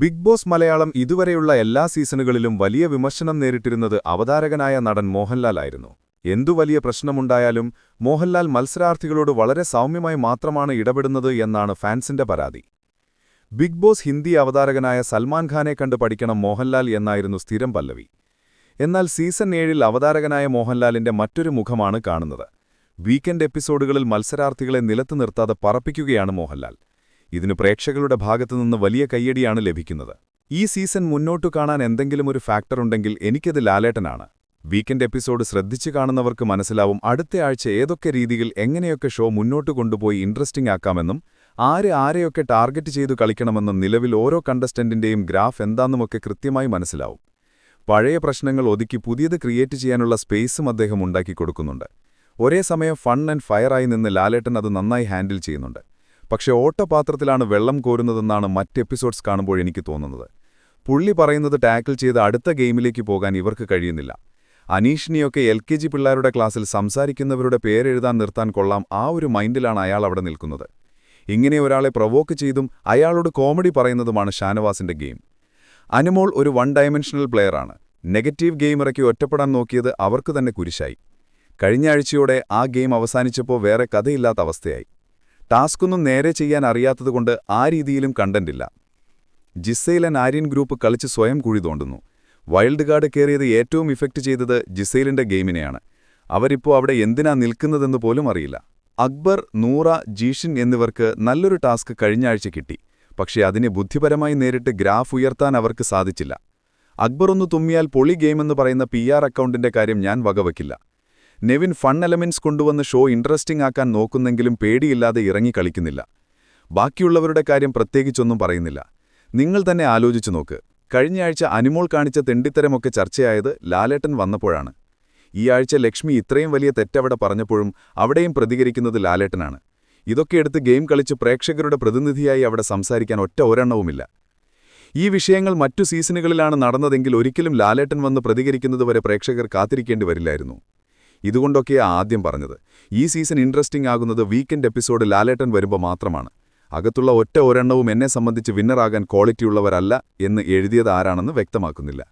Big boss Malayalam ഇതുവരെയുള്ള എല്ലാ സീസണുകളിലും വലിയ വിമർശനം നേരിട്ടിരുന്നത് അവതാരകനായ നടൻ മോഹൻലാലായിരുന്നു എന്തു വലിയ പ്രശ്നമുണ്ടായാലും മോഹൻലാൽ മത്സരാർത്ഥികളോട് വളരെ സൗമ്യമായി മാത്രമാണ് ഇടപെടുന്നത് എന്നാണ് ഫാൻസിന്റെ പരാതി. ബിഗ് ബോസ് ഹിന്ദി അവതാരകനായ സൽമാൻ ഖാനെ കണ്ട് പഠിക്കണം മോഹൻലാൽ എന്നായിരുന്നു സ്ഥിരം പല്ലവി. എന്നാൽ സീസൺ ഏഴിൽ അവതാരകനായ മോഹൻലാലിന്റെ മറ്റൊരു മുഖമാണ് കാണുന്നത്. വീക്കെൻഡ് എപ്പിസോഡുകളിൽ മത്സരാർത്ഥികളെ നിലത്തു നിർത്താതെ പറപ്പിക്കുകയാണ് മോഹൻലാൽ. ഇതിനു പ്രേക്ഷകരുടെ ഭാഗത്തുനിന്ന് വലിയ കയ്യടിയാണ് ലഭിക്കുന്നത്. ഈ സീസൺ മുന്നോട്ടു കാണാൻ എന്തെങ്കിലും ഒരു ഫാക്ടർ ഉണ്ടെങ്കിൽ എനിക്കത് ലാലേട്ടനാണ്. വീക്കെൻഡ് എപ്പിസോഡ് ശ്രദ്ധിച്ചു കാണുന്നവർക്ക് മനസ്സിലാവും അടുത്ത ആഴ്ച ഏതൊക്കെ രീതിയിൽ എങ്ങനെയൊക്കെ ഷോ മുന്നോട്ട് കൊണ്ടുപോയി ഇൻട്രസ്റ്റിംഗ് ആക്കാമെന്നും ആര് ആരെയൊക്കെ ടാർഗറ്റ് ചെയ്തു കളിക്കണമെന്നും നിലവിൽ ഓരോ കണ്ടസ്റ്റന്റിന്റെയും ഗ്രാഫ് എന്താണെന്നുമൊക്കെ കൃത്യമായി മനസ്സിലാവും. പഴയ പ്രശ്നങ്ങൾ ഒതുക്കി പുതിയത് ക്രിയേറ്റ് ചെയ്യാനുള്ള സ്പേസും അദ്ദേഹം ഉണ്ടാക്കി കൊടുക്കുന്നുണ്ട്. ഒരേ സമയം ഫൺ ആൻഡ് ഫയറായി നിന്ന് ലാലേട്ടൻ അത് നന്നായി ഹാൻഡിൽ ചെയ്യുന്നുണ്ട്. പക്ഷേ ഓട്ടപാത്രത്തിലാണ് വെള്ളം കോരുന്നതെന്നാണ് മറ്റ് എപ്പിസോഡ്സ് കാണുമ്പോൾ എനിക്ക് തോന്നുന്നത്. പുള്ളി പറയുന്നത് ടാക്കിൾ ചെയ്ത് അടുത്ത ഗെയിമിലേക്ക് പോകാൻ ഇവർക്ക് കഴിയുന്നില്ല. അനീഷിനെയൊക്കെ എൽ കെ ജി പിള്ളേരുടെ ക്ലാസ്സിൽ സംസാരിക്കുന്നവരുടെ പേരെഴുതാൻ നിർത്താൻ കൊള്ളാം ആ ഒരു മൈൻഡിലാണ് അയാൾ അവിടെ നിൽക്കുന്നത്. ഇങ്ങനെ ഒരാളെ പ്രൊവോക്ക് ചെയ്തും അയാളോട് കോമഡി പറയുന്നതുമാണ് ഷാനവാസിന്റെ ഗെയിം. അനുമോൾ ഒരു വൺ ഡയമെൻഷണൽ പ്ലെയറാണ് നെഗറ്റീവ് ഗെയിം ഇറക്കി ഒറ്റപ്പെടാൻ നോക്കിയത് അവർക്ക് തന്നെ കുരിശായി. കഴിഞ്ഞ ആഴ്ചയോടെ ആ ഗെയിം അവസാനിച്ചപ്പോൾ വേറെ കഥയില്ലാത്ത അവസ്ഥയായി. ടാസ്കൊന്നും നേരെ ചെയ്യാൻ അറിയാത്തതുകൊണ്ട് ആ രീതിയിലും കണ്ടന്റില്ല ജിസൈലൻ ആര്യൻ ഗ്രൂപ്പ് കളിച്ച് സ്വയം കുഴി തോണ്ടുന്നു. വൈൽഡ് കാർഡ് കയറിയത് ഏറ്റവും ഇഫക്റ്റ് ചെയ്തത് ജിസൈലിന്റെ ഗെയിമിനെയാണ്. അവരിപ്പോൾ അവിടെ എന്തിനാ നിൽക്കുന്നതെന്ന് പോലും അറിയില്ല. അക്ബർ നൂറ ജീഷിൻ എന്നിവർക്ക് നല്ലൊരു ടാസ്ക് കഴിഞ്ഞ ആഴ്ച കിട്ടി. പക്ഷേ അതിനെ ബുദ്ധിപരമായി നേരിട്ട് ഗ്രാഫ് ഉയർത്താൻ അവർക്ക് സാധിച്ചില്ല. അക്ബർ ഒന്ന് തുമ്മിയാൽ പൊളി ഗെയിമെന്ന് പറയുന്ന പി ആർ അക്കൗണ്ടിന്റെ കാര്യം ഞാൻ വകവയ്ക്കില്ല നെവിൻ ഫൺ എലമെന്റ്സ് കൊണ്ടുവന്ന് ഷോ ഇൻട്രസ്റ്റിംഗ് ആക്കാൻ നോക്കുന്നെങ്കിലും പേടിയില്ലാതെ ഇറങ്ങി കളിക്കുന്നില്ല. ബാക്കിയുള്ളവരുടെ കാര്യം പ്രത്യേകിച്ചൊന്നും പറയുന്നില്ല. നിങ്ങൾ തന്നെ ആലോചിച്ചു നോക്ക്. കഴിഞ്ഞ ആഴ്ച അനിമോൾ കാണിച്ച തെണ്ടിത്തരമൊക്കെ ചർച്ചയായത് ലാലേട്ടൻ വന്നപ്പോഴാണ്. ഈ ആഴ്ച ലക്ഷ്മി ഇത്രയും വലിയ തെറ്റവിടെ പറഞ്ഞപ്പോഴും അവിടെയും പ്രതികരിക്കുന്നത് ലാലേട്ടനാണ്. ഇതൊക്കെ എടുത്ത് ഗെയിം കളിച്ച് പ്രേക്ഷകരുടെ പ്രതിനിധിയായി അവിടെ സംസാരിക്കാൻ ഒറ്റ ഒരെണ്ണവുമില്ല. ഈ വിഷയങ്ങൾ മറ്റു സീസണുകളിലാണ് നടന്നതെങ്കിൽ ഒരിക്കലും ലാലേട്ടൻ വന്ന് പ്രതികരിക്കുന്നതുവരെ പ്രേക്ഷകർ കാത്തിരിക്കേണ്ടി വരില്ലായിരുന്നു. ഇതുകൊണ്ടൊക്കെയാ ആദ്യം പറഞ്ഞത്. ഈ സീസൺ ഇൻട്രസ്റ്റിംഗ് ആകുന്നത് വീക്കെൻഡ് എപ്പിസോഡ് ലാലേട്ടൻ വരുമ്പോൾ മാത്രമാണ്. അകത്തുള്ള ഒറ്റ ഒരെണ്ണവും എന്നെ സംബന്ധിച്ച് വിന്നറാകാൻ ക്വാളിറ്റിയുള്ളവരല്ല എന്ന് എഴുതിയത് ആരാണെന്ന് വ്യക്തമാക്കുന്നില്ല.